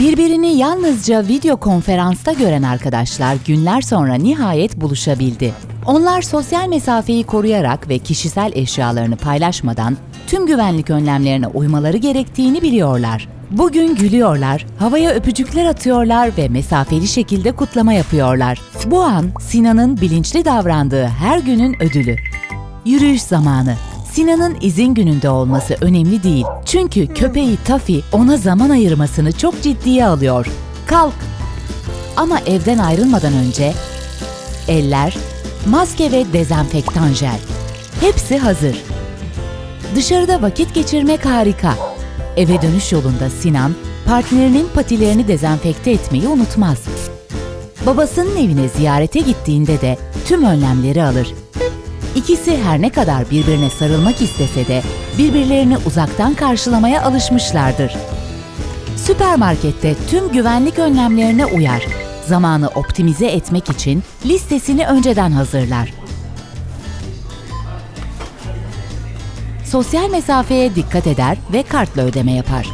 Birbirini yalnızca video konferansta gören arkadaşlar günler sonra nihayet buluşabildi. Onlar sosyal mesafeyi koruyarak ve kişisel eşyalarını paylaşmadan tüm güvenlik önlemlerine uymaları gerektiğini biliyorlar. Bugün gülüyorlar, havaya öpücükler atıyorlar ve mesafeli şekilde kutlama yapıyorlar. Bu an Sinan'ın bilinçli davrandığı her günün ödülü. Yürüyüş zamanı. Sinan'ın izin gününde olması önemli değil. Çünkü köpeği Tafi ona zaman ayırmasını çok ciddiye alıyor. Kalk. Ama evden ayrılmadan önce eller, maske ve dezenfektan jel. Hepsi hazır. Dışarıda vakit geçirmek harika. Eve dönüş yolunda Sinan, partnerinin patilerini dezenfekte etmeyi unutmaz. Babasının evine ziyarete gittiğinde de tüm önlemleri alır. İkisi her ne kadar birbirine sarılmak istese de birbirlerini uzaktan karşılamaya alışmışlardır. Süpermarkette tüm güvenlik önlemlerine uyar. Zamanı optimize etmek için listesini önceden hazırlar. Sosyal mesafeye dikkat eder ve kartla ödeme yapar.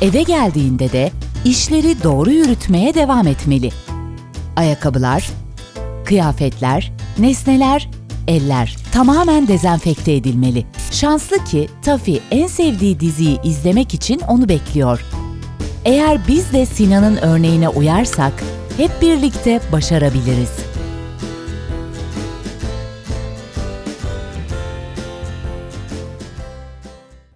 Eve geldiğinde de işleri doğru yürütmeye devam etmeli. Ayakkabılar, kıyafetler, nesneler, eller tamamen dezenfekte edilmeli. Şanslı ki Tafi en sevdiği diziyi izlemek için onu bekliyor. Eğer biz de Sinan'ın örneğine uyarsak hep birlikte başarabiliriz.